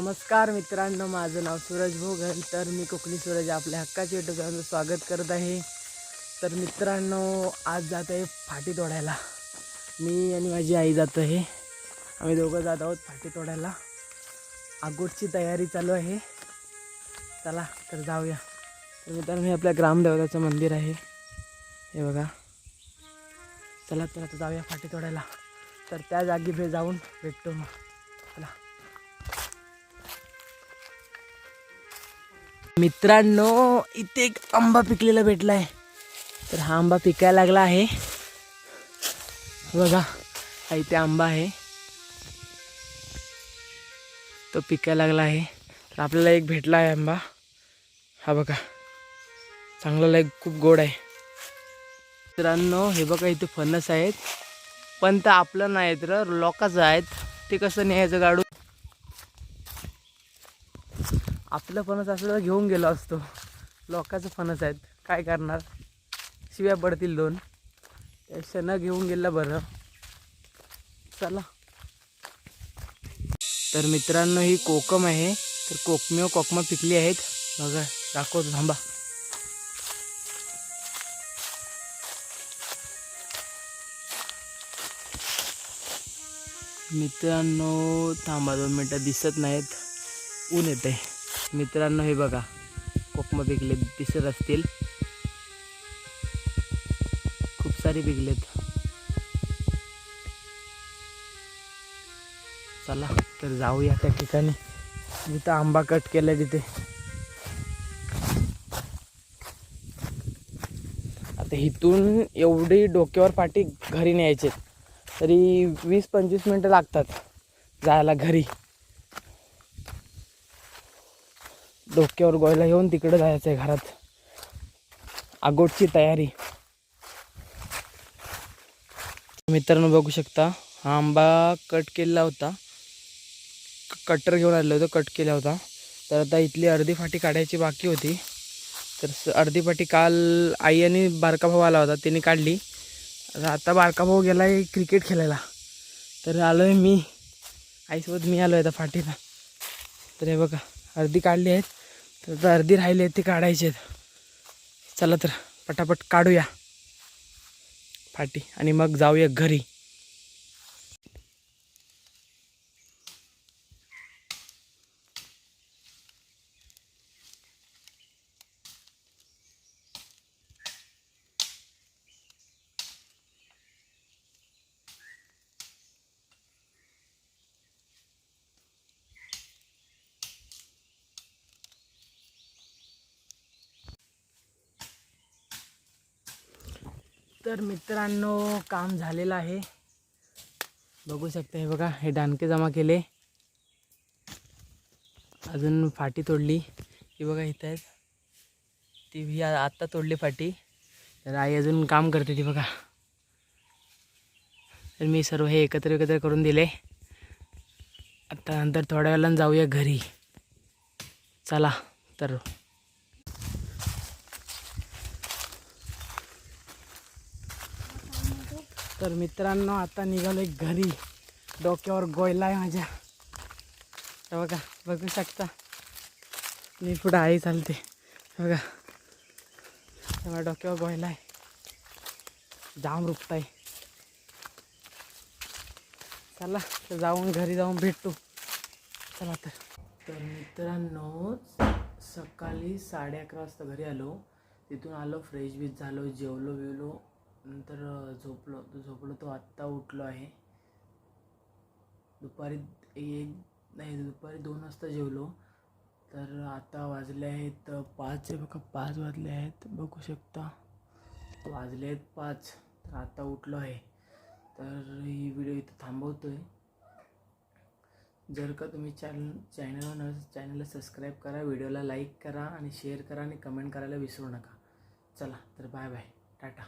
नमस्कार मित्रांनो माझं नाव सूरज भोगन तर मी कोकणी सूरज आपल्या हक्काचे युट्यूब चॅनलचं स्वागत करत आहे. तर मित्रांनो आज जात आहे फाटी तोडायला. मी आणि माझी आई जातो आहे. आम्ही दोघं जात आहोत फाटी तोडायला. आगोटची तयारी चालू आहे. चला तर जाऊया. तर मित्रांनो हे आपल्या ग्रामदेवताचं मंदिर आहे. हे बघा. चला तर आता जाऊया फाटी तोडायला. तर त्या जागी भे जाऊन भेटतो मग. चला. मित्रांनो इथे एक आंबा पिकलेला भेटला आहे तर हा आंबा पिकायला लागला आहे. बघा हा इथे आंबा आहे. तो पिकायला लागला आहे. तर आपल्याला एक भेटला आहे आंबा. हा बघा चांगला एक खूप गोड आहे. मित्रांनो हे बघा इथे फणस आहेत. पण तर आपलं नाही तर लोकांचं आहेत. ते कसं न्यायचं गाडू? आपलं फणस असलं तर घेऊन गेलो असतो. लोकांचं फणस आहेत. काय करणार? शिव्या पडतील दोन. त्यापेक्षा न घेऊन गेलं बरं. चला. तर मित्रांनो ही कोकम आहे. तर कोकमेव कोकम कोकमा पिकली आहेत. बघा दाखवतो थांबा. मित्रांनो थांबा दोन मिनटं. दिसत नाहीत. ऊन येते मित्रांनो हे बघा. कोकमा पिकले दिसत असतील. खूप सारे पिकलेत चला तर जाऊया त्या ठिकाणी. जिथं आंबा कट केला तिथे. आता इथून एवढी डोक्यावर पाठी घरी न्यायचे तरी वीस पंचवीस मिनटं लागतात जायला घरी. डोक्यावर गोयला येऊन तिकडे जायचं आहे घरात. आगोटची तयारी. मित्रांनो बघू शकता हा आंबा कट केलेला होता. कटर घेऊन आलेलो होतो कट केला होता. तर आता इथली अर्धी फाटी काढायची बाकी होती. तर अर्धी फाटी काल आई आणि बारका भाऊ आला होता त्यांनी काढली. आता आता बारका भाऊ गेला आहे क्रिकेट खेळायला. तर आलो आहे मी. आईसोबत मी आलो आहे आता फाटीला. तर हे बघा अर्धी काढली आहेत. तर अर्धी राहिली ते ती आहेत. चला तर पटापट काढूया. फाटी. आणि मग जाऊया घरी. तर मित्रांनो काम झालेलं आहे. बघू शकता हे बघा हे डानके जमा केले. अजून फाटी तोडली. ही बघा इथं आहेत. ती ही आत्ता तोडली फाटी. तर आई अजून काम करते ती बघा. तर मी सर्व हे एकत्र एकत्र करून दिले. आता नंतर थोड्या वेळानं जाऊया घरी. चला तर तर मित्रांनो आता निघालो घरी. डोक्यावर गोयला आहे माझ्या. हे बघा बघू शकता. मी पुढं आई चालते. बघा. तेव्हा डोक्यावर गोयला आहे. जाम रुपताय चला तर जाऊन घरी जाऊन भेटतो चला तर. तर मित्रांनो सकाळी साडे अकरा वाजता घरी आलो. तिथून आलो फ्रेश बीच झालो जेवलो बिवलो नंतर झोपलो तो झोपलो तो आत्ता उठलो आहे. दुपारी एक नाही दुपारी दोन वाजता जेवलो. तर आता वाजले आहेत पाच बघा पाच वाजले आहेत. बघू शकता. वाजले आहेत पाच. तर आता उठलो आहे. तर ही व्हिडिओ इथं थांबवतो आहे जर का तुम्ही चॅनल चॅनलवर न चॅनलला सबस्क्राईब करा व्हिडिओला लाईक करा आणि शेअर करा आणि कमेंट करायला विसरू नका. चला तर बाय बाय. टाटा.